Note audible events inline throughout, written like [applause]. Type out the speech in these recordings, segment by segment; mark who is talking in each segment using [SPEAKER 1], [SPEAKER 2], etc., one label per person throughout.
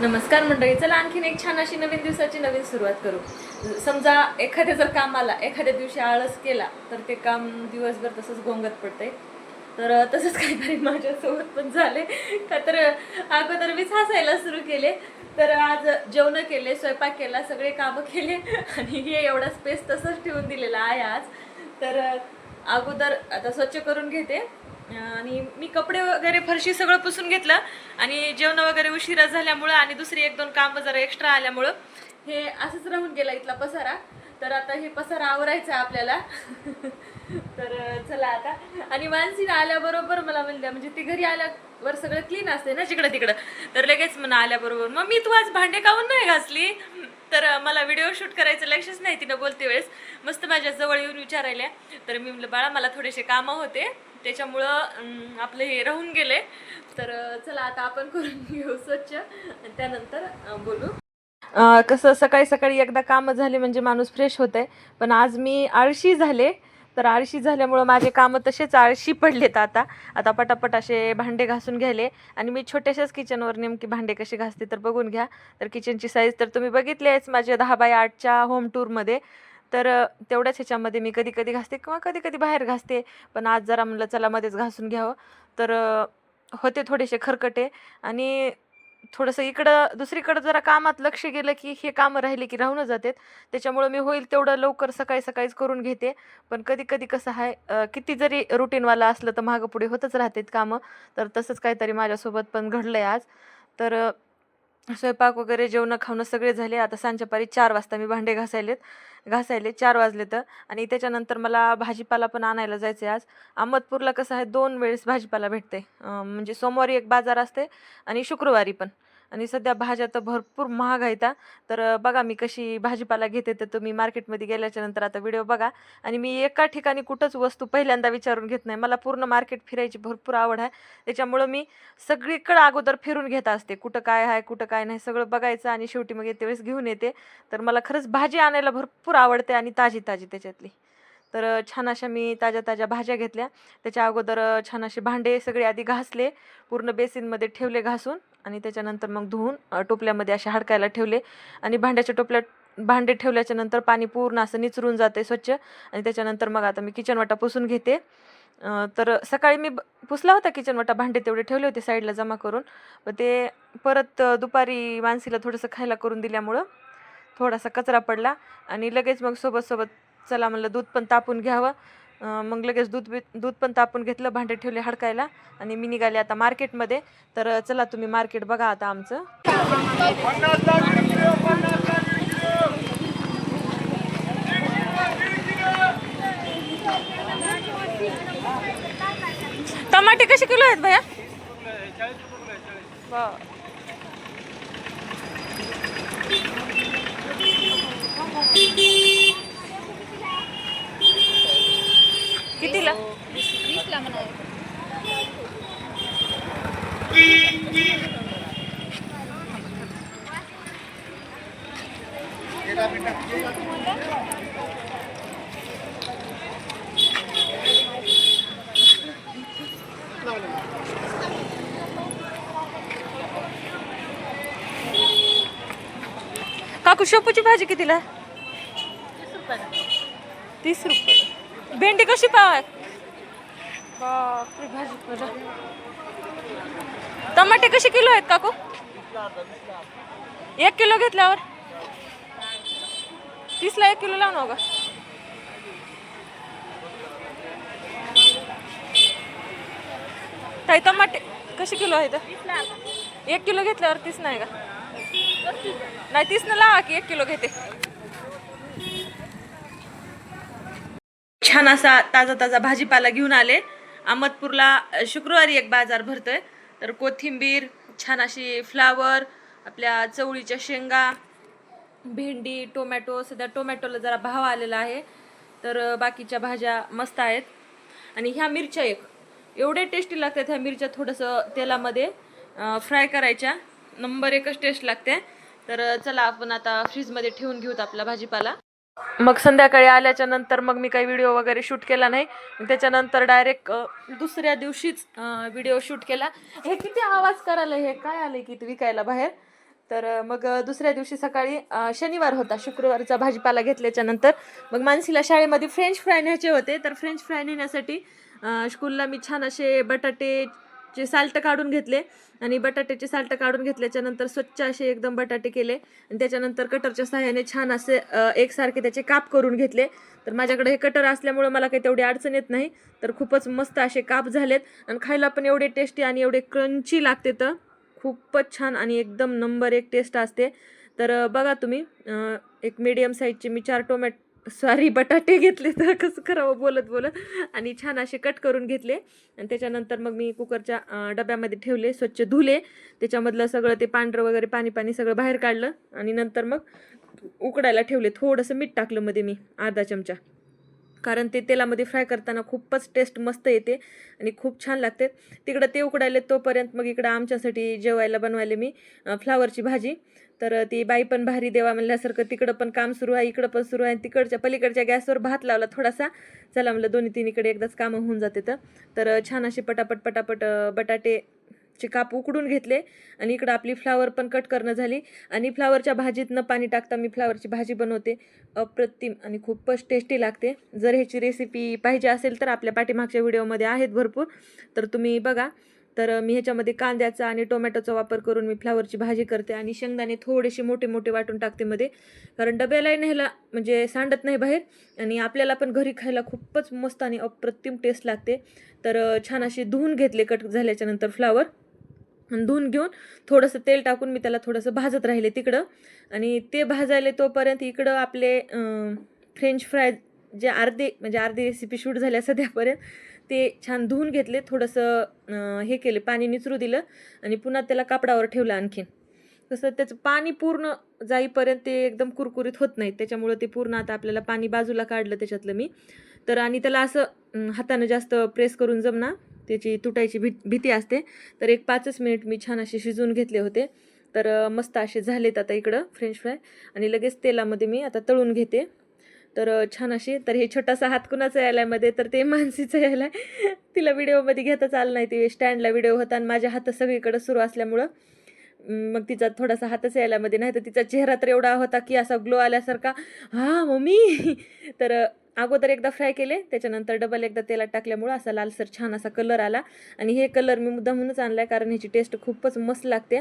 [SPEAKER 1] नमस्कार मंडळी चला आणखीन एक छान अशी नवीन दिवसाची नवीन सुरुवात करू. समजा एखाद्या जर कामाला एखाद्या दिवशी आळस केला तर ते काम दिवसभर तसंच गोंगत पडते तर तसंच काहीतरी माझ्यासोबत पण झाले का तर अगोदर मीच हसायला सुरू केले तर आज जेवणं केले स्वयंपाक केला सगळे कामं केले आणि हे एवढा स्पेस तसंच ठेवून दिलेला आहे आज. तर अगोदर आता स्वच्छ करून घेते. आणि मी कपडे वगैरे फरशी सगळं पुसून घेतलं आणि जेवण वगैरे उशिरा झाल्यामुळं आणि दुसरी एक दोन कामं जरा एक्स्ट्रा आल्यामुळं हे असंच राहून गेला इथला पसारा. तर आता हे पसारा आवरायचा आहे आपल्याला. [laughs] तर चला आता. आणि मानसीनं आल्याबरोबर मला म्हणल्या म्हणजे ती घरी आल्यावर सगळं क्लीन असते ना जिकडं तिकडं. तर लगेच म्हणा आल्याबरोबर मग मी तू आज भांडे काऊन नाही घासली? तर मला व्हिडिओ शूट करायचं लक्षच नाही तिनं बोलते वेळेस मस्त माझ्या जवळ येऊन विचारायला तर मी म्हणलं बाळा मला थोडेसे कामं होते. त्याच्यामुळं आपले आपलं हे राहून गेले. तर चला आता आपण करून घेऊ स्वच्छ. त्यानंतर बोलू. कसं सकाळी सकाळी एकदा कामं झाले म्हणजे माणूस फ्रेश होत आहे पण आज मी आळशी झाले. तर आळशी झाल्यामुळं माझे कामं तसेच आळशी पडलेत आता. आता पटापट असे भांडे घासून घ्यायले. आणि मी छोट्याशाच किचनवर नेमकी भांडे कशी घासते तर बघून घ्या. तर किचनची साईज तर तुम्ही बघितली आहेच माझ्या दहा बाय आठच्या होम टूरमध्ये तर तेवढ्याच ह्याच्यामध्ये मी कधी कधी घासते किंवा कधी कधी बाहेर घासते. पण आज जरा म्हणलं चला मध्येच घासून घ्यावं. तर होते थोडेसे खरकटे आणि थोडंसं इकडं दुसरीकडं जरा कामात लक्ष गेलं की हे कामं राहिले की राहून जातात. त्याच्यामुळं मी होईल तेवढं लवकर सकाळी सकाळीच करून घेते. पण कधी कधी कसं आहे किती जरी रुटीनवाला असलं तर मागं पुढे होतच राहतात कामं. तर तसंच काहीतरी माझ्यासोबत पण घडलं आहे आज. तर स्वयंपाक वगैरे जेवणं खावणं सगळे झाले. आता सांच्यापारी चार वाजता मी भांडे घासायलेत. घासायले चार वाजले तर. आणि त्याच्यानंतर मला भाजीपाला पण आणायला जायचं आहे आज. अहमदपूरला कसं आहे दोन वेळेस भाजीपाला भेटते. म्हणजे सोमवारी एक बाजार असते आणि शुक्रवारी पण. आणि सध्या भाज्या तर भरपूर महाग आहेत तर बघा मी कशी भाजीपाला घेते तर तुम्ही मार्केटमध्ये गेल्याच्यानंतर आता व्हिडिओ बघा. आणि मी एका ठिकाणी कुठंच वस्तू पहिल्यांदा विचारून घेत नाही. मला पूर्ण मार्केट फिरायची भरपूर आवड आहे. त्याच्यामुळं मी सगळीकडं अगोदर फिरून घेत असते. कुठं काय आहे कुठं काय नाही सगळं बघायचं आणि शेवटी मग येते वेळेस घेऊन येते. तर मला खरंच भाजी आणायला भरपूर आवडते आणि ताजी ताजी त्याच्यातली. तर छान अशा मी ताज्या ताज्या भाज्या घेतल्या. त्याच्या अगोदर छान असे भांडे सगळे आधी घासले. पूर्ण बेसिनमध्ये ठेवले घासून. आणि त्याच्यानंतर मग धुवून टोपल्यामध्ये असे हडकायला ठेवले. आणि भांड्याच्या टोपल्यात भांडे ठेवल्याच्या नंतर पाणी पूर्ण असं निचरून जाते स्वच्छ. आणि त्याच्यानंतर मग आता मी किचन वाटा पुसून घेते. तर सकाळी मी पुसला होता किचन वाटा भांडे तेवढे ठेवले होते साईडला जमा करून. पण ते परत दुपारी मानसीला थोडंसं खायला करून दिल्यामुळं थोडासा कचरा पडला. आणि लगेच मग सोबत सोबत चला म्हणलं दूध पण तापून घ्यावं. मग लगेच दूध बी दूध पण तापून घेतलं भांडे ठेवले हडकायला आणि मी निघाले आता मार्केटमध्ये तर चला तुम्ही मार्केट बघा आता आमचं टमाटे कसे किलो आहेत भैया बरं. शेपूची भाजी कितीला? तीस रुपये. भेंडी कशी पाव बापरे भाजी. टमाटे कसे किलो आहेत काकू? एक किलो घेतल्यावर? तीसला एक किलो लावू नका ताई टमाटे कसे किलो आहेत? एक किलो घेतल्यावर तीस नाही का? नाही तीस ना लावा की एक किलो घेते. छान असा ताजा ताजा भाजीपाला घेऊन आले. अहमदपूरला शुक्रवारी एक बाजार भरतोय. तर कोथिंबीर छान अशी फ्लावर आपल्या चवळीच्या शेंगा भेंडी टोमॅटो सध्या टोमॅटोला जरा भाव आलेला आहे. तर बाकीच्या भाज्या मस्त आहेत. आणि ह्या मिरच्या एक. एवढे टेस्टी लागतात ह्या मिरच्या थोडंसं तेलामध्ये फ्राय करायच्या. नंबर एकच टेस्ट लागते. तर चला आपण आता फ्रीजमध्ये ठेवून घेऊत आपला भाजीपाला. मग संध्याकाळी आल्याच्यानंतर मग मी काही व्हिडिओ वगैरे शूट केला नाही. त्याच्यानंतर डायरेक्ट दुसऱ्या दिवशीच व्हिडिओ शूट केला. हे किती आवाज करायला हे काय आले की विकायला बाहेर? तर मग दुसऱ्या दिवशी सकाळी शनिवार होता शुक्रवारचा भाजीपाला घेतल्याच्या नंतर. मग मानसीला शाळेमध्ये फ्रेंच फ्राय न्यायचे होते. तर फ्रेंच फ्राय नेण्यासाठी स्कूलला मी छान असे बटाटे चे साल्ट काढून घेतले आणि बटाट्याचे साल्ट काढून घेतल्याच्यानंतर स्वच्छ असे एकदम बटाटे केले. आणि त्याच्यानंतर कटरच्या सहाय्याने छान असे एकसारखे त्याचे काप करून घेतले. तर माझ्याकडे हे कटर असल्यामुळं मला काही तेवढी अडचण येत नाही. तर खूपच मस्त असे काप झालेत. आणि खायला पण एवढे टेस्टी आणि एवढे क्रंची लागते तर खूपच छान आणि एकदम नंबर एक टेस्ट असते. तर बघा तुम्ही एक मीडियम साईजचे मी चार टोमॅटो सॉरी बटाटे घेतले तर कसं करावं? बोलत बोलत. आणि छान असे कट करून घेतले. आणि त्याच्यानंतर मग मी कुकरच्या डब्यामध्ये ठेवले स्वच्छ धुले. त्याच्यामधलं सगळं ते पांढरं वगैरे पाणी पाणी सगळं बाहेर काढलं. आणि नंतर मग उकडायला ठेवले. थोडंसं मीठ टाकलं मध्ये मी अर्धा चमचा. कारण ते तेलामध्ये फ्राय करताना खूपच टेस्ट मस्त येते आणि खूप छान लागते. तिकडं ते उकडायले तोपर्यंत मग इकडं आमच्यासाठी जेवायला बनवायले मी फ्लावरची भाजी. तर ती बाई पण भारी देवा म्हणल्यासारखं तिकडं पण काम सुरू आहे इकडं पण सुरू आहे तिकडच्या पलीकडच्या गॅसवर भात लावला थोडासा. चला म्हणलं दोन्ही तीन इकडे एकदाच कामं होऊन जाते तर. छान असे पटापट पटापट बटाटे चे काप उकडून घेतले आणि इकडं आपली फ्लावर पण कट करणं झाली. आणि फ्लावरच्या भाजीत न पाणी टाकता मी फ्लावरची भाजी बनवते. अप्रतिम आणि खूपच टेस्टी लागते. जर ह्याची रेसिपी पाहिजे असेल तर आपल्या पाठीमागच्या व्हिडिओमध्ये आहेत भरपूर. तर तुम्ही बघा. तर मी ह्याच्यामध्ये कांद्याचा आणि टोमॅटोचा वापर करून मी फ्लावरची भाजी करते आणि शेंगदाणे थोडेसे मोठे मोठे वाटून टाकते मध्ये. कारण डब्यालाही न्यायला म्हणजे सांडत नाही बाहेर आणि आपल्याला पण घरी खायला खूपच मस्त आणि अप्रतिम टेस्ट लागते. तर छान अशी धुवून घेतले कट झाल्याच्यानंतर फ्लावर धुवून घेऊन थोडंसं तेल टाकून मी त्याला थोडंसं भाजत राहिले तिकडं. आणि ते भाजायले तोपर्यंत इकडं आपले फ्रेंच फ्राय जे अर्धे म्हणजे अर्धी रेसिपी शूट झाल्या सध्यापर्यंत ते छान धुवून घेतले थोडंसं हे केले पाणी निचरू दिलं आणि पुन्हा त्याला कापडावर ठेवलं आणखीन. तसं त्याचं पाणी पूर्ण जाईपर्यंत ते एकदम कुरकुरीत होत नाही त्याच्यामुळं ते पूर्ण आता आपल्याला पाणी बाजूला काढलं त्याच्यातलं मी. तर आणि त्याला असं हातानं जास्त प्रेस करून जमना त्याची तुटायची भी भीती असते. तर एक पाचच मिनिट मी छान असे शिजवून घेतले होते. तर मस्त असे झालेत आता इकडं फ्रेंच फ्राय आणि लगेच तेलामध्ये मी आता तळून घेते. तर छान असे तर हे छोटासा हात कुणाचा यायला मध्ये? तर ते मानसीचं यायला तिला व्हिडिओमध्ये घेताच आलं नाही. ते स्टँडला व्हिडिओ होता आणि माझ्या हात सगळीकडं सुरू असल्यामुळं मग तिचा थोडासा हातच यायला मध्ये. नाही तर तिचा चेहरा तर एवढा होता की असा ग्लो आल्यासारखा हा मम्मी. तर अगोदर एकदा फ्राय केले त्याच्यानंतर डबल एकदा तेलात टाकल्यामुळं असा लालसर छान असा कलर आला. आणि हे कलर मी मुद्दा म्हणूनच आणला आहे कारण ह्याची टेस्ट खूपच मस्त लागते.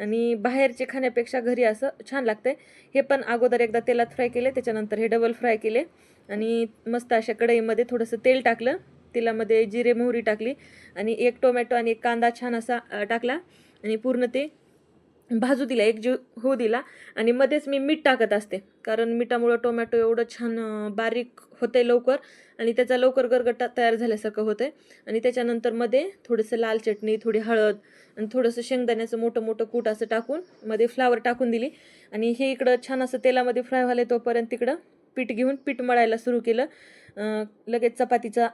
[SPEAKER 1] आणि बाहेरचे खाण्यापेक्षा घरी असं छान लागते हे पण अगोदर एकदा तेलात फ्राय केले त्याच्यानंतर हे डबल फ्राय केले. आणि मस्त अशा कढईमध्ये थोडंसं तेल टाकलं. तेलामध्ये जिरे मोहरी टाकली. आणि एक टोमॅटो आणि एक कांदा छान असा टाकला. आणि पूर्ण ते भाजू दिला एक जीव होऊ दिला आणि मध्येच मी मीठ टाकत असते. कारण मिठामुळं टोमॅटो एवढं छान बारीक होते लवकर आणि त्याचा लवकर गरगट्टा तयार झाल्यासारखं होतं आणि त्याच्यानंतरमध्ये थोडंसं लाल चटणी थोडी हळद आणि थोडंसं शेंगदाण्याचं मोठं मोठं कूट असं टाकून मध्ये फ्लावर टाकून दिली. आणि हे इकडं छान असं तेलामध्ये फ्राय व्हायला तोपर्यंत तिकडं पीठ घेऊन पीठ मळायला सुरू केलं. लगेच चपातीचा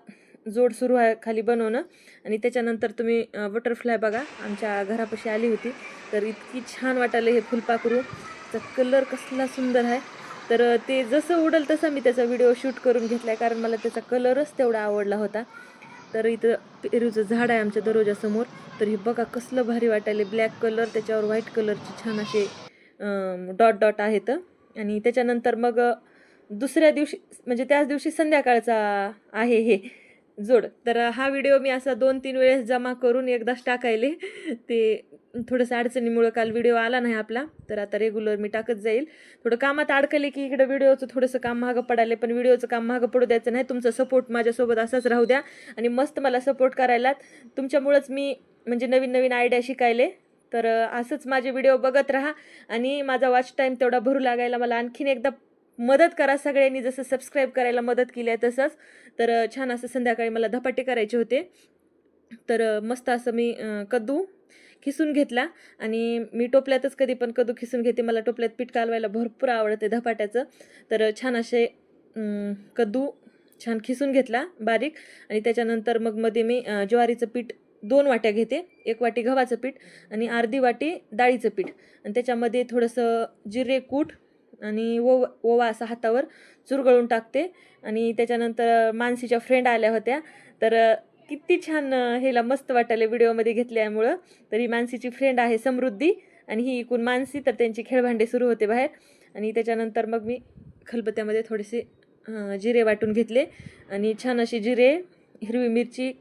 [SPEAKER 1] जोड सुरू आहे खाली बनवणं. आणि त्याच्यानंतर तुम्ही बटरफ्लाय बघा आमच्या घरापाशी आली होती. तर इतकी छान वाटायला हे फुलपाखरू. त्याचा कलर कसला सुंदर आहे. तर ते जसं उडल तसा मी त्याचा व्हिडिओ शूट करून घेतला आहे कारण मला त्याचा कलरच तेवढा आवडला होता. तर इथं पेरूचं झाड आहे आमच्या दरवाजासमोर तर हे बघा कसलं भारी वाटायला ब्लॅक कलर त्याच्यावर व्हाईट कलरचे छान असे डॉट डॉट आहेत. आणि त्याच्यानंतर मग दुसऱ्या दिवशी म्हणजे त्याच दिवशी संध्याकाळचा आहे हे. जोड. तर हा व्हिडिओ मी असा दोन तीन वेळेस जमा करून एकदाच टाकायले. [laughs] ते थोडंसं अडचणीमुळं काल व्हिडिओ आला नाही आपला. तर आता रेग्युलर मी टाकत जाईल. थोडं कामात अडकले की इकडं व्हिडिओचं थोडंसं काम मागं पडायले पण व्हिडिओचं काम मागं पडू द्यायचं नाही. तुमचा सपोर्ट माझ्यासोबत असाच राहू द्या आणि मस्त मला सपोर्ट करायला तुमच्यामुळंच मी म्हणजे नवीन नवीन आयडिया शिकायले. तर असंच माझे व्हिडिओ बघत राहा आणि माझा वॉच टाईम तेवढा भरू लागायला मला आणखीन एकदा मदत करा सगळ्यांनी जसं सबस्क्राईब करायला मदत केली आहे तसंच. तर छान असं संध्याकाळी मला धपाटे करायचे होते. तर मस्त असं मी कद्दू खिसून घेतला. आणि मी टोपल्यातच कधी पण कद्दू खिसून घेते. मला टोपल्यात पीठ कालवायला भरपूर आवडते धपाट्याचं. तर छान असे कद्दू छान खिसून घेतला बारीक. आणि त्याच्यानंतर मग मध्ये मी ज्वारीचं पीठ दोन वाट्या घेते. एक वाटी गव्हाचं पीठ आणि अर्धी वाटी डाळीचं पीठ. आणि त्याच्यामध्ये थोडंसं जिरे कूट आणि ओवा ओवा असा हातावर चुरगळून टाकते. आणि त्याच्यानंतर मानसीच्या फ्रेंड आल्या होत्या. तर किती छान अ, हेला मस्त वाटायला व्हिडिओमध्ये घेतल्यामुळं. तर ही मानसीची फ्रेंड आहे समृद्धी आणि ही इकून मानसी तर त्यांची खेळभांडे सुरू होते बाहेर. आणि त्याच्यानंतर मग मी खलबत्त्यामध्ये थोडेसे जिरे वाटून घेतले. आणि छान अशी जिरे हिरवी मिरची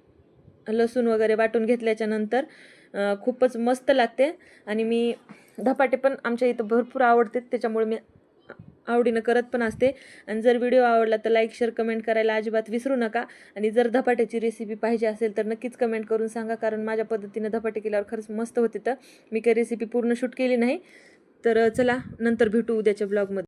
[SPEAKER 1] लसूण वगैरे वाटून घेतल्याच्यानंतर खूपच मस्त लागते. आणि मी धपाटे पण आमच्या इथं भरपूर आवडते. त्याच्यामुळे मी आवडीनं करत पण असते. आणि जर व्हिडिओ आवडला तर लाईक शेअर कमेंट करायला अजिबात विसरू नका. आणि जर धपाट्याची रेसिपी पाहिजे असेल तर नक्कीच कमेंट करून सांगा कारण माझ्या पद्धतीनं धपाटे केल्यावर खरंच मस्त होते तर मी काही रेसिपी पूर्ण शूट केली नाही. तर चला नंतर भेटू उद्याच्या ब्लॉगमध्ये